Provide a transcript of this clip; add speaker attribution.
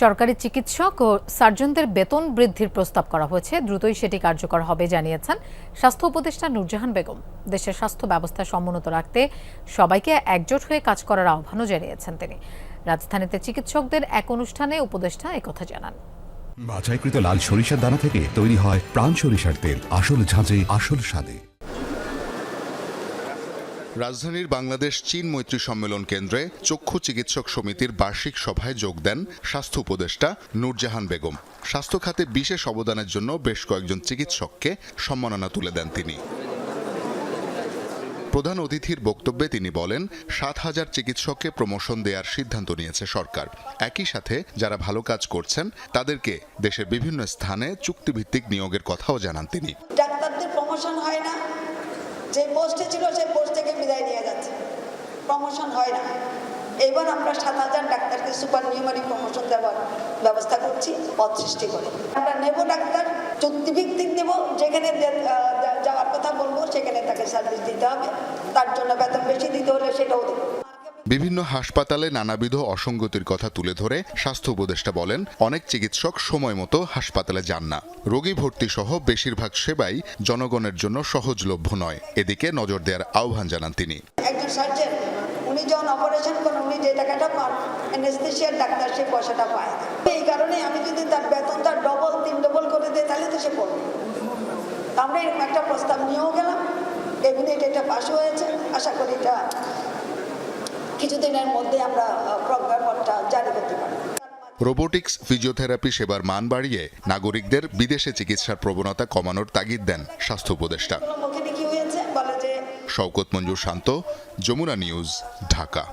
Speaker 1: সরকারি চিকিৎসক ও সার্জনদের বেতন বৃদ্ধির প্রস্তাব করা হয়েছে। দ্রুতই সেটি কার্যকর হবে জানিয়েছেন স্বাস্থ্য উপদেষ্টা নূরজাহান বেগম। দেশের স্বাস্থ্য ব্যবস্থা সমুন্নত রাখতে সবাইকে একজোট হয়ে কাজ করার আহ্বানও জানিয়েছেন তিনি। রাজধানীতে চিকিৎসকদের এক অনুষ্ঠানে উপদেষ্টা একথা জানান।
Speaker 2: বাছাইকৃত লাল সরিষার দানা থেকে তৈরি হয় প্রাণ সরিষার তেল। আসল ঝাঁঝে, আসল স্বাদে।
Speaker 3: রাজধানীর বাংলাদেশ চীন মৈত্রী সম্মেলন কেন্দ্রে চক্ষু চিকিৎসক সমিতির বার্ষিক সভায় যোগ দেন স্বাস্থ্য উপদেষ্টা নূরজাহান বেগম। স্বাস্থ্য খাতে বিশেষ অবদানের জন্য বেশ কয়েকজন চিকিৎসককে সম্মাননা তুলে দেন তিনি। প্রধান অতিথির বক্তব্যে তিনি বলেন, সাত হাজার চিকিৎসককে প্রমোশন দেওয়ার সিদ্ধান্ত নিয়েছে সরকার। একই সাথে যারা ভালো কাজ করছেন, তাদেরকে দেশের বিভিন্ন স্থানে চুক্তিভিত্তিক নিয়োগের কথাও জানান তিনি।
Speaker 4: ডাক্তারদের প্রমোশন হয় না। যে পোস্টে ছিল, সেই পোস্ট থেকে বিদায় নিয়ে যাচ্ছে প্রমোশন হয় না। এবার আমরা সাত হাজার ডাক্তারকে সুপার নিউমারি প্রমোশন দেওয়ার ব্যবস্থা করছি পদ সৃষ্টি করে। আমরা নেব ডাক্তার চুক্তিভিত্তিক নেব যেখানে যাওয়ার কথা বলব সেখানে তাকে সার্ভিস দিতে হবে। তার জন্য বেতন বেশি দিতে হলে সেটাও দেবো
Speaker 3: বিভিন্ন হাসপাতালে নানাবিধ অসঙ্গতির কথা তুলে ধরে স্বাস্থ্য উপদেষ্টা বলেন অনেক চিকিৎসক সময় মতো হাসপাতালে যান না। রোগী ভর্তি সহ বেশিরভাগ সেবাই জনগণের জন্য সহজলভ্য নয়। এদিকে নজর দেওয়ার আহ্বান জানান তিনি।
Speaker 4: একজন সার্জন যখন অপারেশন করেন উনি যে টাকাটা পান অ্যানেস্থেশিয়ার ডাক্তার সেই পয়সাটা পায়। এই কারণে আমি যদি তার বেতনটা ডবল তিন ডবল করে দিই, তাহলে তো সে পড়বে আমরা এরকম একটা প্রস্তাব নিয়েও গেলাম। ক্যাবিনেট এটা পাশ হয়েছে। আশা করি এটা কিছুদিনের মধ্যে আমরা প্রজ্ঞাপনটা জারি করতে পারব।
Speaker 3: রোবোটিক্স ফিজিওথেরাপি সেবার মান বাড়িয়ে নাগরিকদের বিদেশে চিকিৎসার প্রবণতা কমানোর তাগিদ দেন স্বাস্থ্য উপদেষ্টা
Speaker 4: মুখে কি হয়েছে বলে যে
Speaker 3: শওকত মঞ্জুর শান্ত যমুনা নিউজ ঢাকা।